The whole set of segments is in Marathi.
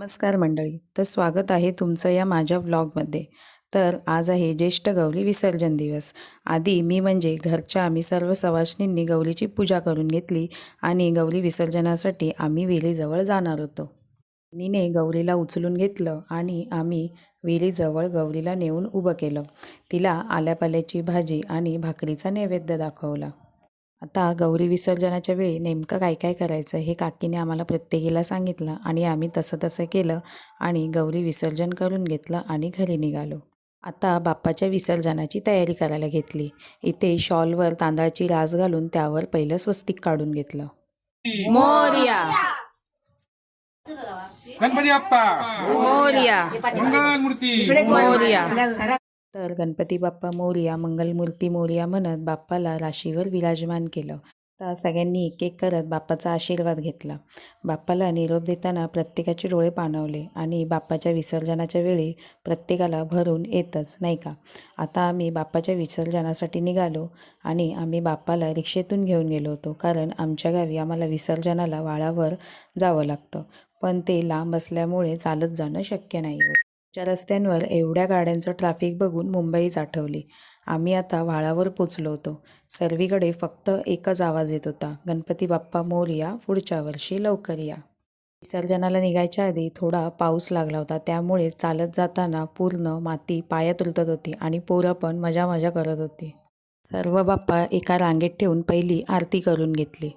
नमस्कार मंडळी तर स्वागत आहे तुमचं या माझ्या ब्लॉगमध्ये तर आज आहे ज्येष्ठ गौरी विसर्जन दिवस. आधी मी म्हणजे घरच्या आम्ही सर्व सवासणींनी गौरीची पूजा करून घेतली आणि गौरी विसर्जनासाठी आम्ही विहिरीजवळ जाणार होतो. नीने गौरीला उचलून घेतलं आणि आम्ही विहिरीजवळ गौरीला नेऊन उभं केलं. तिला आल्यापाल्याची भाजी आणि भाकरीचा नैवेद्य दाखवला. आता गौरी विसर्जनाच्या वेळी नेमकं काय काय करायचं हे काकीने आम्हाला प्रत्येकीला सांगितलं आणि आम्ही तसं तसं केलं आणि गौरी विसर्जन करून घेतलं आणि घरी निघालो. आता बाप्पाच्या विसर्जनाची तयारी करायला घेतली. इथे शॉलवर तांदळाची रास घालून त्यावर पहिलं स्वस्तिक काढून घेतलं. मोर्या. गणपती बाप्पा. मोर्या. मंगल मूर्ती. मोर्या. तर गणपती बाप्पा मोर्या मंगलमूर्ती मोर्या म्हणत बाप्पाला राशीवर विराजमान केलं. तर सगळ्यांनी एक एक करत बाप्पाचा आशीर्वाद घेतला. बाप्पाला निरोप देताना प्रत्येकाचे डोळे पाणवले आणि बाप्पाच्या विसर्जनाच्या वेळी प्रत्येकाला भरून येतच नाही का? आता आम्ही बाप्पाच्या विसर्जनासाठी निघालो आणि आम्ही बाप्पाला रिक्षेतून घेऊन गेलो होतो कारण आमच्या गावी आम्हाला विसर्जनाला वाळावर जावं लागतं. पण ते लांब असल्यामुळे चालत जाणं शक्य नाही होत. च्या रस्त्यांवर एवढ्या गाड्यांचं ट्रॅफिक बघून मुंबईच आठवली. आम्ही आता व्हाळावर पोचलो होतो. सर्वीकडे फक्त एकच आवाज येत होता. गणपती बाप्पा मोरया पुढच्या वर्षी लवकर या. विसर्जनाला निघायच्या आधी थोडा पाऊस लागला होता. त्यामुळे चालत जाताना पूर्ण माती पायात रुतत होती आणि पोरं पण मजा मजा करत होती. सर्व बाप्पा एका रांगेत ठेवून पहिली आरती करून घेतली.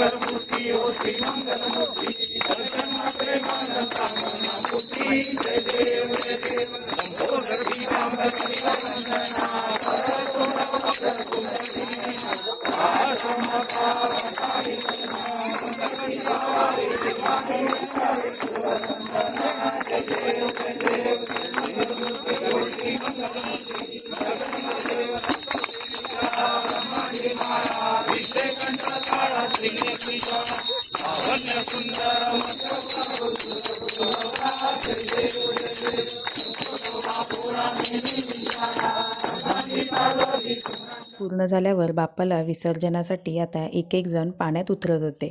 మంగళమూర్తి ఓ శ్రీ మంగళమూర్తి దర్శన ప్రేమానందమూర్తి జయ దేవ దేవ సంబోధి రామ पूर्ण झाल्यावर बाप्पाला विसर्जनासाठी आता एक एक जण पाण्यात उतरत होते.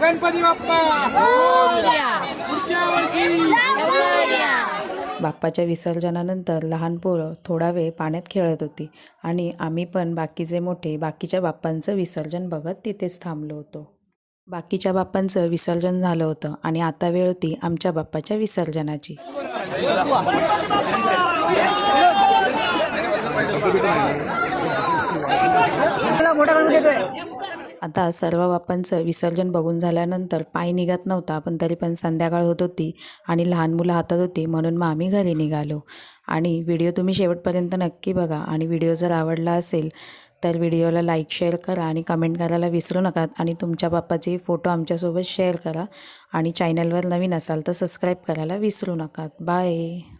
गणपती बाप्पाच्या विसर्जनानंतर लहान पोरं थोडा वेळ पाण्यात खेळत होती आणि आम्ही पण बाकीचे मोठे बाकीच्या बाप्पांचं विसर्जन बघत तिथेच थांबलो होतो. बाकीच्या बाप्पांचं विसर्जन झालं होतं आणि आता वेळ होती आमच्या बाप्पाच्या विसर्जनाची. आता सर्व बाप्पांचं विसर्जन बघून झाल्यानंतर पाय निघत नव्हता पण तरी पण संध्याकाळ होत होती आणि लहान मुलं हातात होती म्हणून मग आम्ही घरी निघालो. आणि व्हिडिओ तुम्ही शेवटपर्यंत नक्की बघा आणि व्हिडिओ जर आवडला असेल तर व्हिडिओला लाईक शेअर करा आणि कमेंट करायला विसरू नका आणि तुमच्या बाप्पाचे फोटो आमच्यासोबत शेअर करा आणि चॅनलवर नवीन असाल तर सबस्क्राईब करायला विसरू नका. बाय.